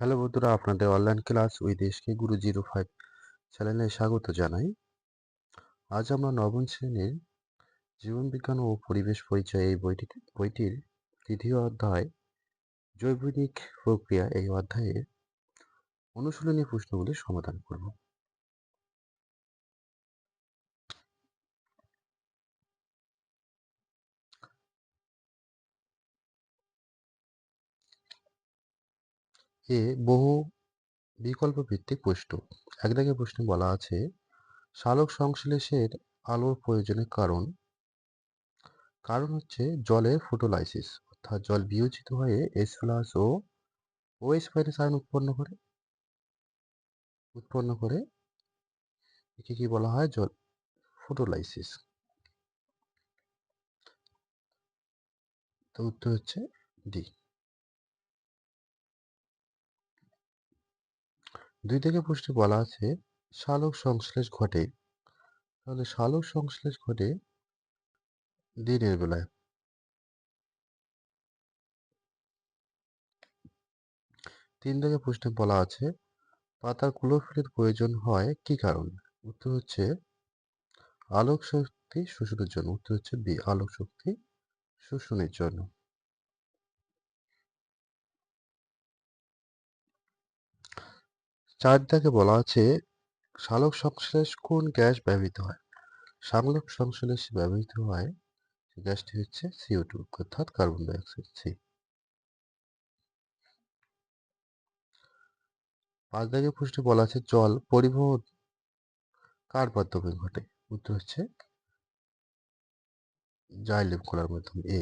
Hello বন্ধুরা, আপনাদের online class with SK Guru zero five চ্যানেলে স্বাগত জানাই। আজ আমরা নবম শ্রেণির জীবনবিজ্ঞান ও পরিবেশ পরিচয় এই বইটিতে, বইটির তৃতীয় অধ্যায় জৈবনিক প্রক্রিয়া এই অধ্যায়ে অনুশীলনী প্রশ্নগুলির সমাধান করব। এ বহু বিকল্প ভিত্তিক প্রশ্ন। এক দাগে প্রশ্নে বলা আছে সালোক সংশ্লেষের আলোর প্রয়োজনের কারণ। কারণ হচ্ছে জলের ফোটোলাইসিস, অর্থাৎ জল বিয়োজিত হয়ে এস প্লাস ও ওএস মাইনাস আয়ন উৎপন্ন করে। উৎপন্ন করে একে কি বলা হয়? জল ফোটোলাইসিস। তো উত্তর হচ্ছে ডি দুই থেকে পুষ্টি বলা আছে সালোক সংশ্লেষ ঘটে। তাহলে সালোক সংশ্লেষ ঘটে দিনের বেলায়। তিন থেকে প্রশ্নে বলা আছে, পাতার ক্লোরোফিলের প্রয়োজন হয় কি কারণে? উত্তর হচ্ছে, আলোক শক্তি শোষণের জন্য। উত্তর হচ্ছে বি, আলোক শক্তি শোষণের জন্য। চার দাগে বলা আছে সালোক সংশ্লেষ কোন গ্যাস ব্যবহৃত হয়? সালোক সংশ্লেষে ব্যবহৃত হয় সে গ্যাসটি হচ্ছে সিও টু অর্থাৎ কার্বন ডাইঅক্সাইড সি পাঁচ দাগের প্রশ্নে বলা আছে জল পরিবহন কার মাধ্যমে ঘটে? উত্তর হচ্ছে জাইলেম খোলার মাধ্যমে, এ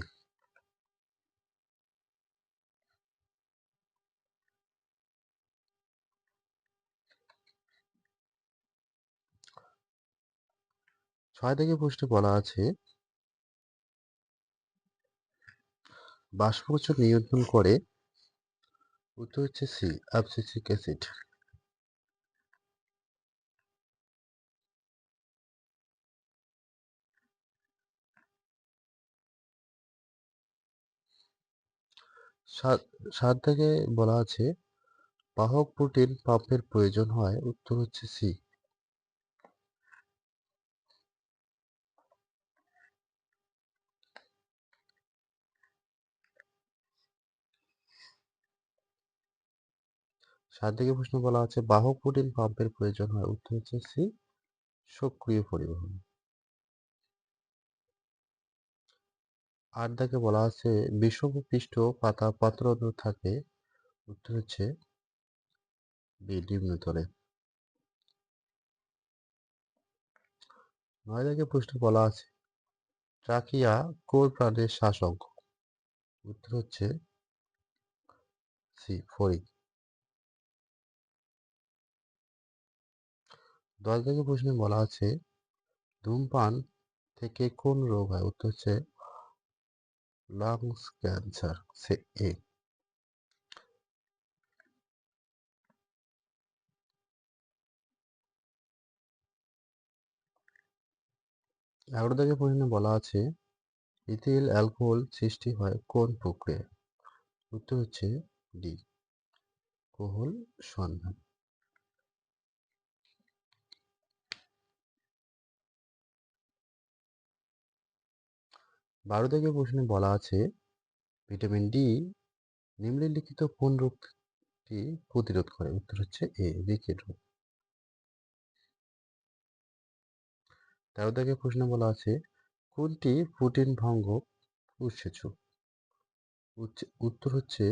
ছয় থেকে প্রশ্নে বলা আছে। বাষ্পমোচন নিয়ন্ত্রণ করে। উত্তর হচ্ছে সি অ্যাবসিসিক অ্যাসিড সাত থেকে বলা আছে, বাহক প্রোটিন পাম্পের প্রয়োজন হয়, উত্তর হচ্ছে সি সাত দিকে প্রশ্ন বলা আছে বাহক প্রোটিন পাম্পের প্রয়োজন হয়। উত্তর হচ্ছে সি সক্রিয় পরিবহন। আট দাগে বলা আছে বিষম পৃষ্ঠ পাতা পাত্র থাকে। উত্তর হচ্ছে বি নয় দাগে প্রশ্ন বলা আছে, ট্রাকিয়া কোর প্রাণের শাসক উত্তর হচ্ছে সি ফরিক। দশ দাগে প্রশ্নে বলা আছে, ধূমপান থেকে কোন রোগ হয়? উত্তর হচ্ছে লাংস ক্যান্সার সে এ। এগারো দাগে প্রশ্নে বলা আছে, ইথিল অ্যালকোহল সৃষ্টি হয় কোন প্রক্রিয়ায়? উত্তর হচ্ছে ডি, কোহল সন্ধান। বারো থেকে প্রশ্নে বলা আছে, ভিটামিন ডি নিম্নলিখিত কোন রোগটি প্রতিরোধ করে? উত্তর হচ্ছে এ রিকেট রোগ। তেরো থেকে প্রশ্ন বলা আছে, কোনটি প্রোটিন ভঙ্গ উৎসেচ? উত্তর হচ্ছে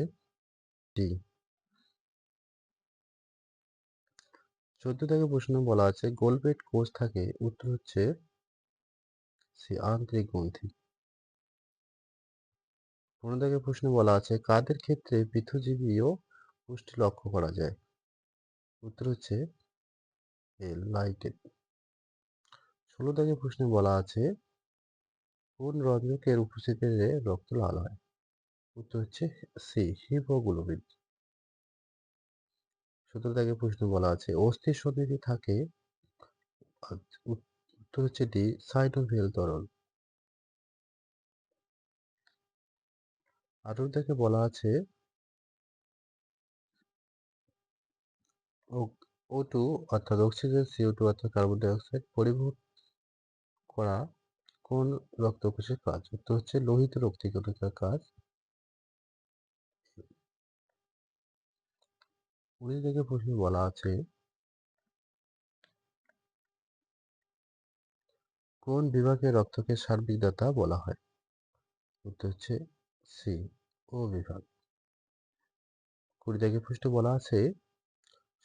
ডি চোদ্দ থেকে প্রশ্ন বলা আছে, গোলপেট কোষ থাকে, উত্তর হচ্ছে সি, আন্তরিক গ্রন্থি। পনেরো থেকে প্রশ্ন বলা আছে, কাদের ক্ষেত্রে পৃথজীবীয় পুষ্টি লক্ষ্য করা যায়? উত্তর হচ্ছে লাইটেড ষোলো থেকে প্রশ্নে বলা আছে, কোন রঞ্জকের উপস্থিতিতে রক্ত লাল হয়? উত্তর হচ্ছে সি হিমোগ্লোবিন। সতেরো থেকে প্রশ্ন বলা আছে, অস্থির সন্নিধি থাকে, উত্তর হচ্ছে ডি সাইটোভেল তরল আঠারো থেকে বলা আছে? ও টু অর্থাৎ অক্সিজেন সিও টু অর্থাৎ কার্বন ডাইঅক্সাইড পরিবহন করা কোন রক্তকোষের কাজ? উত্তর হচ্ছে লোহিত রক্তিকণিকার কাজ। উনিশ থেকে প্রশ্নে বলা আছে। কোন বিভাগে রক্তকে সার্বিক দাতা বলা হয়? উত্তর হচ্ছে সি ও বিভাগ কুড়ি থেকে প্রশ্নে বলা আছে,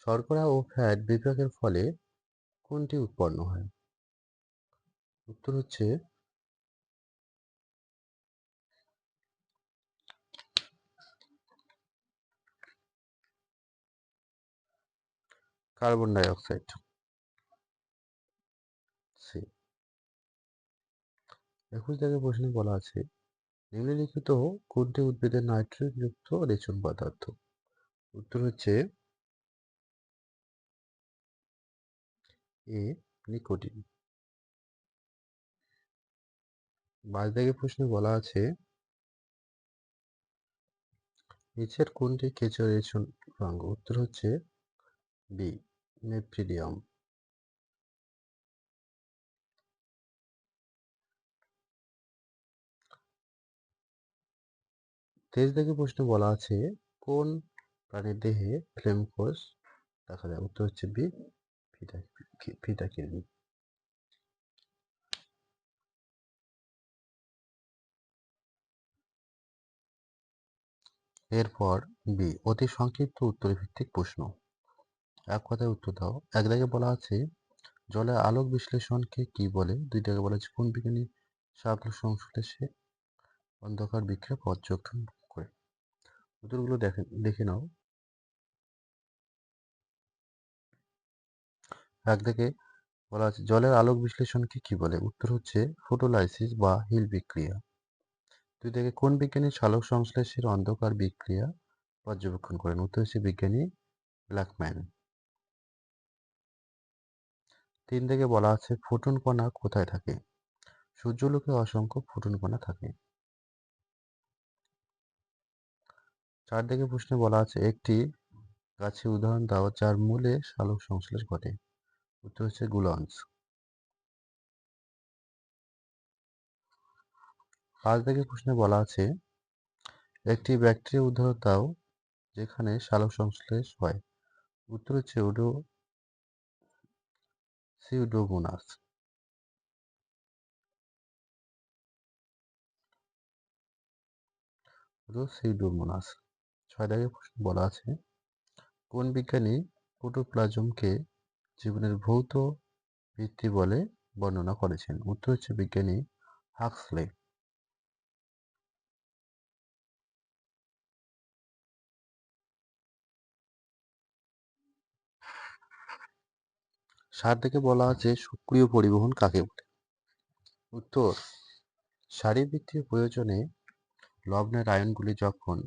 শর্করা ও ফ্যাট বিভাগের ফলে কোনটি উৎপন্ন হয়? উত্তর হচ্ছে কার্বন ডাইঅক্সাইড সি একুশ থেকে প্রশ্নে বলা আছে নিম্নলিখিত কোনটি উদ্ভিদের নাইট্রোজেন যুক্ত রেচন পদার্থ? উত্তর হচ্ছে এ, নিকোটিন। বাইশ প্রশ্নে বলা আছে, নিচের কোনটি কেঁচো রেচন উত্তর হচ্ছে বি নেপ্রিডিয়াম তেইশ থেকে প্রশ্ন বলা আছে, কোন প্রাণীর দেহে ফ্লেম কোষ দেখা যায়? উত্তর হচ্ছে বি, ফিটা ফিটা কিডনি। এরপর বি, অতি সংক্ষিপ্ত উত্তর ভিত্তিক প্রশ্ন। এক কথায় উত্তর দাও। এক দাগে বলা আছে জলে আলোক বিশ্লেষণকে কি বলে? দুই দাগে বলা আছে, কোন বিজ্ঞানী সাবল সংশ্লেষে অন্ধকার বিক্রিয়া পর্যবেক্ষণ করে উত্তরগুলো দেখে দেখে নাও। এক থেকে বলা আছে, জলের আলোক বিশ্লেষণকে কি বলে? উত্তর হচ্ছে, ফটোলাইসিস বা হিল বিক্রিয়া। দুই থেকে কোন বিজ্ঞানী সালোক সংশ্লেষের অন্ধকার বিক্রিয়া পর্যবেক্ষণ করেন? উত্তর হচ্ছে, বিজ্ঞানী ব্ল্যাকম্যান। তিন থেকে বলা আছে, ফোটন কণা কোথায় থাকে? সূর্যলোকে অসংখ্য ফোটন কণা থাকে। চার দিকে প্রশ্নে বলা আছে, একটি গাছে উদাহরণ দাও যার মূলে সালোক সংশ্লেষ ঘটে। উত্তর হচ্ছে গুলন্স পাঁচ দিকে প্রশ্নে বলা আছে, একটি ব্যাকটেরিয়া উদাহরণ দাও যেখানে সালোক সংশ্লেষ হয়। উত্তর হচ্ছে উডো, সিউডোমোনাস। সিউডোমোনাস। ছয় দাগে প্রশ্ন বলা আছে, কোন বিজ্ঞানী প্রোটোপ্লাজমকে জীবনের ভৌত ভিত্তি বলে বর্ণনা করেছেন? উত্তর হচ্ছে বিজ্ঞানী হাক্সলে। সার থেকে বলা আছে সক্রিয় পরিবহন কাকে বলে? উত্তর, শারীরবৃত্তীয় প্রয়োজনে লবণের আয়নগুলি যখন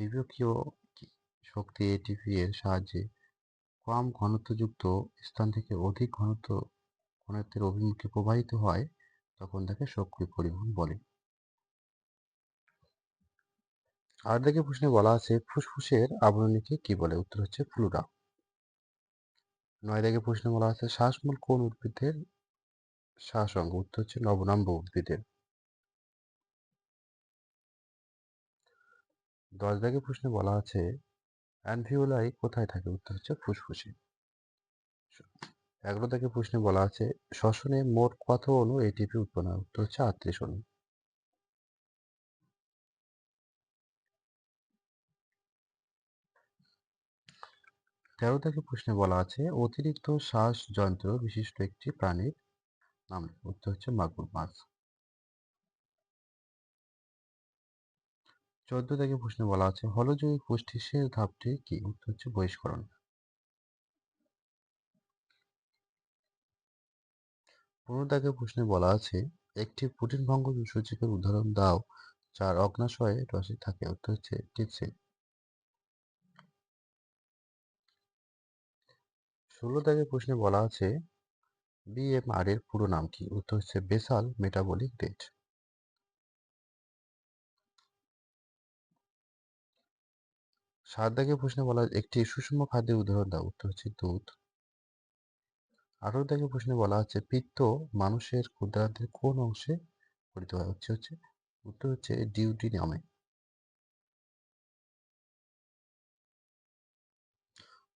বিবেকীয় শক্তি এটিপি এর সাহায্যে কম ঘনত্বযুক্ত স্থান থেকে অধিক ঘনত্ব ঘনত্বের অভিমুখে প্রবাহিত হয়, তখন তাকে সক্রিয় পরিবহন বলে। আর দেখে প্রশ্নে বলা আছে, ফুসফুসের আবরণীকে কি বলে? উত্তর হচ্ছে ফ্লুরা। নয় দেখে প্রশ্নে বলা আছে, শ্বাসমূল কোন উদ্ভিদের শ্বাস অঙ্গ? উত্তর হচ্ছে নবনাম্ব উদ্ভিদের। দশ দাগে প্রশ্নে বলা আছে অ্যানভিওলাই কোথায় থাকে? উত্তর হচ্ছে ফুসফুসে। এগারো দাগে প্রশ্নে বলা আছে, শ্বসনে মোট কত অণু এটিপি উৎপন্ন হয়? উত্তর হচ্ছে আটত্রিশ অণু। তেরো থেকে প্রশ্নে বলা আছে, অতিরিক্ত শ্বাস যন্ত্র বিশিষ্ট একটি প্রাণীর নাম। উত্তর হচ্ছে মাগুর মাছ। চোদ্দ থেকে প্রশ্নে বলা আছে হলজৈবিক পুষ্টির শেষ ধাপটি কি? উত্তর হচ্ছে বহিষ্করণ। পনেরো থেকে প্রশ্নে বলা আছে, একটি প্রোটিন ভঙ্গ সূচকের উদাহরণ দাও, যার অগ্নাশয়ে রসে থাকে। উত্তর হচ্ছে টিপসিল ষোলো থেকে প্রশ্নে বলা আছে, বিএমআর এর পুরো নাম কি? উত্তর হচ্ছে বেসাল মেটাবলিক রেট সাত দাগে প্রশ্নে বলা একটি সুষম খাদ্যের উদাহরণ দাও। উত্তর হচ্ছে দুধ। আঠারো দাগে প্রশ্নে বলা আছে পিত্ত মানুষের ক্ষুদ্রান্তের কোন অংশে পরিত হয়? হচ্ছে হচ্ছে, উত্তর হচ্ছে ডিউটি নামে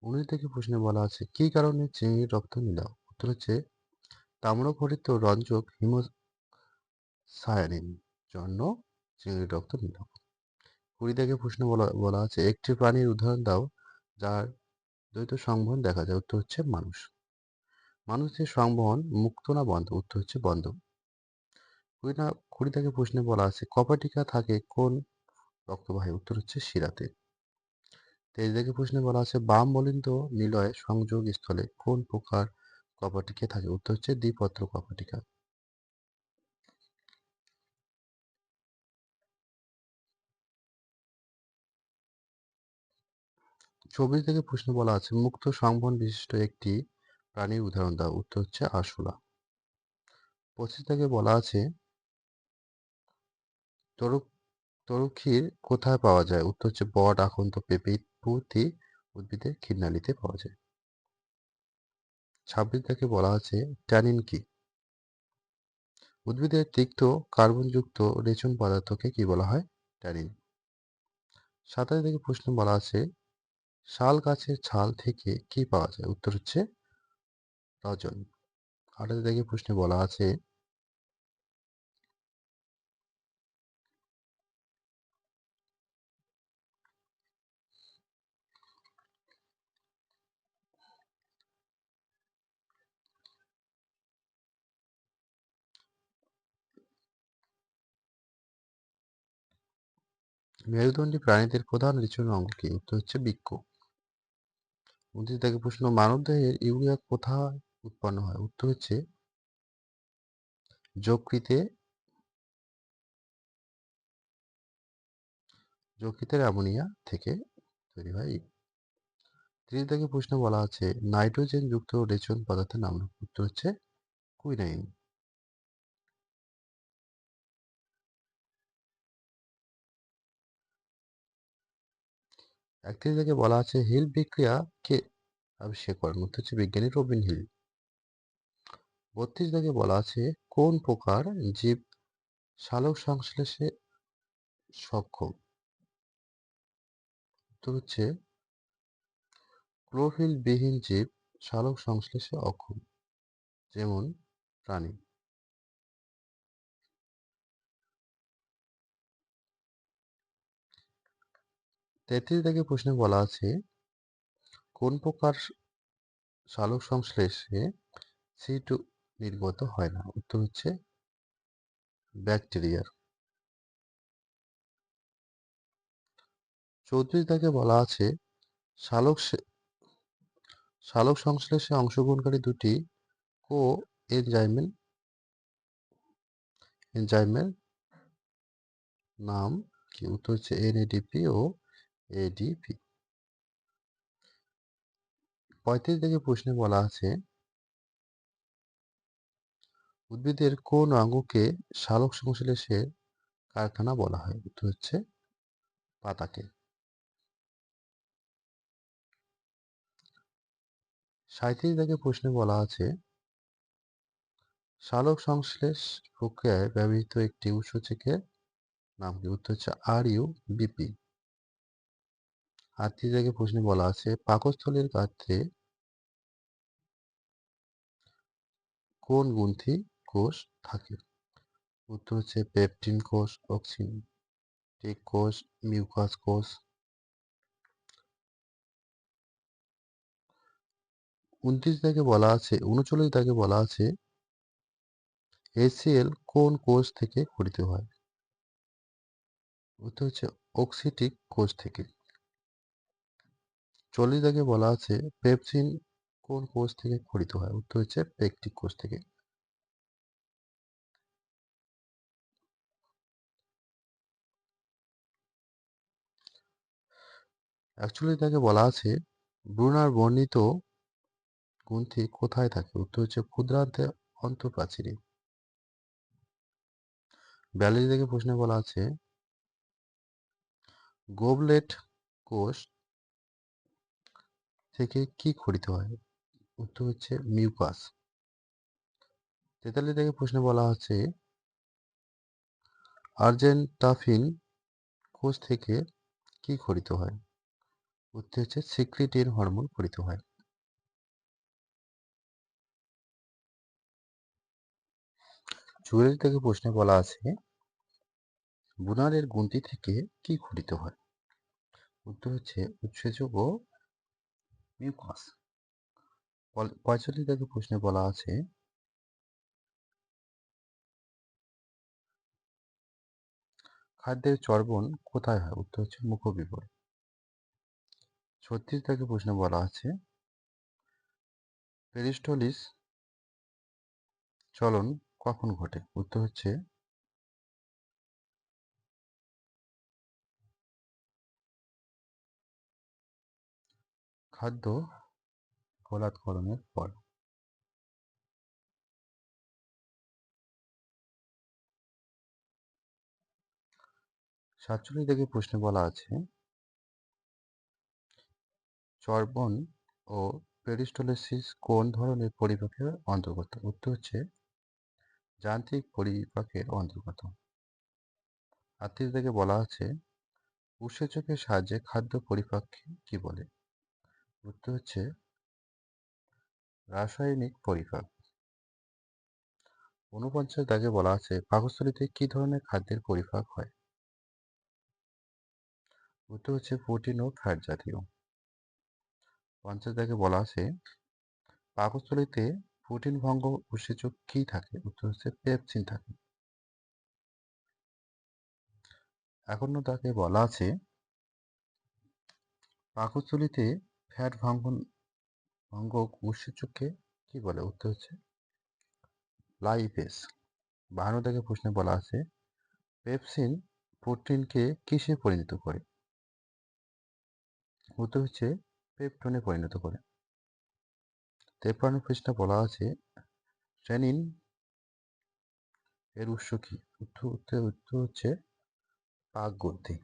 উনিশ থেকে প্রশ্নে বলা আছে, কি কারণে চিংড়ির রক্ত নীলাও উত্তর হচ্ছে তাম্রফলিত রঞ্জক হিমোসায়ানিন জন্য চিংড়ির রক্ত নীলাও কুড়ি থেকে প্রশ্ন বলা বলা আছে, একটি প্রাণীর উদাহরণ দাও, যার দ্বৈত সংবহন দেখা যায়। উত্তর হচ্ছে মানুষ। মানুষের সংবহন মুক্ত না বন্ধ, উত্তর হচ্ছে বন্ধ। কুড়ি না কুড়ি থেকে প্রশ্নে বলা আছে, কপাটিকা থাকে কোন রক্তবাহী? উত্তর হচ্ছে শিরাতে। তেইশ থেকে প্রশ্নে বলা আছে বাম বলিন্দ নিলয় সংযোগ স্থলে কোন প্রকার কপাটিকা থাকে? উত্তর হচ্ছে দ্বিপত্র কপাটিকা। চব্বিশ থেকে প্রশ্ন বলা আছে, মুক্ত সংবহন বিশিষ্ট একটি প্রাণীর উদাহরণ দাও। উত্তর হচ্ছে আরশোলা। পঁচিশ থেকে বলা আছে, তরুক, তরুক্ষীর কোথায় পাওয়া যায়? উত্তর হচ্ছে, বট আখন্ত পেঁপে প্রভৃতি উদ্ভিদের ক্ষীরনালীতে পাওয়া যায়। ছাব্বিশ থেকে বলা আছে, ট্যানিন কি? উদ্ভিদের তিক্ত কার্বনযুক্ত রেচন পদার্থকে কি বলা হয়? ট্যানিন। সাতাশ থেকে প্রশ্ন বলা আছে শাল গাছের ছাল থেকে কি পাওয়া যায়? উত্তর হচ্ছে রজন। আঠাশ থেকে প্রশ্নে বলা আছে মেরুদণ্ডী প্রাণীদের প্রধান রেচন অঙ্গ কি? উত্তর হচ্ছে বৃক্ক উনত্রিশ থেকে প্রশ্ন, মানবদেহের ইউরিয়া কোথায় উৎপন্ন হয়? উত্তর হচ্ছে, যকৃতে, যকৃতের অ্যামোনিয়া থেকে তৈরি হয়। ত্রিশ থেকে প্রশ্ন বলা আছে নাইট্রোজেন যুক্ত রেচন পদার্থের নাম উত্তর হচ্ছে, কুইনাইন। থেকে বলা আছে, হিল বিক্রিয়া কে? আবিষ্কার করেন। উত্তর হচ্ছে বিজ্ঞানী রবিন হিল। বত্রিশ থেকে বলা আছে, কোন প্রকার জীব সালোক সংশ্লেষে সক্ষম? উত্তর হচ্ছে, ক্লোরোফিল বিহীন জীব সালোক সংশ্লেষে অক্ষম, যেমন প্রাণী। তেত্রিশ থেকে প্রশ্নে বলা আছে, কোন প্রকার সালোক সংশ্লেষে সি টু নির্গত হয় না? উত্তর হচ্ছে ব্যাকটেরিয়ার। চৌত্রিশ থেকে বলা আছে, সালোক সালোক সংশ্লেষে অংশগ্রহণকারী দুটি কো এনজাইমের এনজাইমের নাম কি? উত্তর হচ্ছে এনএডিপি ও এডিপি পঁয়ত্রিশ থেকে প্রশ্নে বলা আছে, উদ্ভিদের কোন অঙ্গকে সালোক সংশ্লেষের কারখানা বলা হয়? উত্তর হচ্ছে, পাতাকে। সাঁত্রিশ থেকে প্রশ্নে বলা আছে সালোক সংশ্লেষ প্রক্রিয়ায় ব্যবহৃত একটি উৎসেচকের নাম কি? উত্তর হচ্ছে আর ইউ বিপি আটত্রিশ থেকে প্রশ্নে বলা আছে, পাকস্থলীর গাত্রে কোন গ্রন্থি কোষ থাকে? উত্তর হচ্ছে পেপটিন কোষ অক্সিনটিক কোষ, মিউকাস কোষ। উনত্রিশ থেকে বলা আছে, উনচল্লিশ থেকে বলা আছে, এসিএল কোন কোষ থেকে গঠিত হয়? উত্তর হচ্ছে অক্সিটিক কোষ থেকে। চল্লিশ থেকে বলা আছে, পেপসিন কোন কোষ থেকে গঠিত হয়? উত্তর হচ্ছে পেকটিক কোষ থেকে। অ্যাকচুয়ালি তাকে বলা আছে, ব্রুনার বর্ণিত গ্রন্থি কোথায় থাকে? উত্তর হচ্ছে ক্ষুদ্রান্তে অন্তঃপ্রাচীরে। বিয়াল্লিশ থেকে প্রশ্নে বলা আছে, গোবলেট কোষ থেকে কি খরিত হয়? উত্তর হচ্ছে মিউকাস তেতাল্লিশ থেকে প্রশ্নে বলা হচ্ছে আর্জেন্টাফিন কোষ থেকে কি খরিত হয়? উত্তর হচ্ছে সিক্রিটিন হরমোন খরিত হয়। চুয়াল্লিশ থেকে প্রশ্নে বলা আছে, বুনারের গুন্তি থেকে কি খরিত হয়? উত্তর হচ্ছে উৎসেচক ও মিউকাস পঁয়তাল্লিশ থেকে প্রশ্নে বলা আছে খাদ্যের চর্বণ কোথায় হয়? উত্তর হচ্ছে মুখবিবর। ছত্রিশ থেকে প্রশ্নে বলা আছে পেরিস্টলিস চলন কখন ঘটে? উত্তর হচ্ছে খাদ্য বলাৎকরণের পর। সাতচল্লিশ থেকে প্রশ্নে বলা আছে, চর্বণ ও পেরিস্টোলিসিস কোন ধরনের পরিপাকের অন্তর্গত? উত্তর হচ্ছে যান্ত্রিক পরিপাকের অন্তর্গত। আটত্রিশ থেকে বলা আছে, উৎসেচকের সাহায্যে খাদ্য পরিপাককে কি বলে? উত্তর হচ্ছে রাসায়নিক পরিপাক। ঊনপঞ্চাশ দাগে বলা আছে পাকস্থলীতে কি ধরনের খাদ্যের পরিপাক হয়? উত্তর হচ্ছে প্রোটিন ও ফ্যাট জাতীয়। পঞ্চাশ দাগে বলা আছে পাকস্থলীতে প্রোটিন ভঙ্গ উৎসেচক কি থাকে? উত্তর হচ্ছে পেপসিন থাকে। একান্ন দাগে বলা আছে পাকস্থলীতে ফ্যাট ভাঙ্গন, ভঙ্গক উৎসেচককে কি বলে? উত্তর হচ্ছে। লাইপেস, বাহান্ন দাগে প্রশ্নে বলা আছে, পেপসিন প্রোটিনকে কিসে পরিণত করে? উত্তর হচ্ছে পেপটনে পরিণত করে। তেপ্পান্ন পৃষ্ঠা বলা আছে ট্রেনিন এর উৎস কি? উত্তর উত্তর হচ্ছে পাক গ্রন্থি